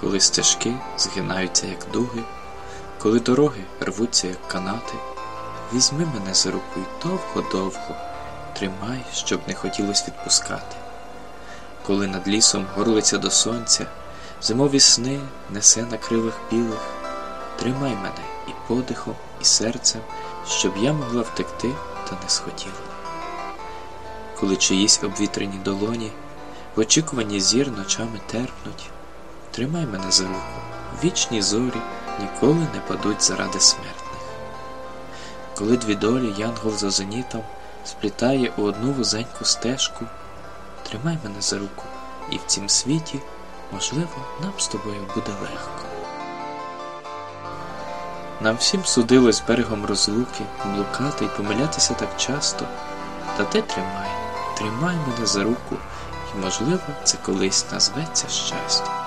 коли стежки згинаються, як дуги, коли дороги рвуться, як канати, візьми мене за руку й довго-довго тримай, щоб не хотілось відпускати. Коли над лісом горлиця до сонця, зимові сни несе на крилах білих, тримай мене і подихом, і серцем, щоб я могла втекти, та не схотіла. Коли чиїсь обвітрені долоні, в очікуванні зір ночами терпнуть, тримай мене за руку, вічні зорі ніколи не падуть заради смертних. Коли дві долі янгол за зенітом сплітає у одну вузеньку стежку, тримай мене за руку, і в цім світі, можливо, нам з тобою буде легко. Нам всім судилось берегом розлуки, блукати й помилятися так часто, та ти тримай, тримай мене за руку, і, можливо, це колись назветься щастя.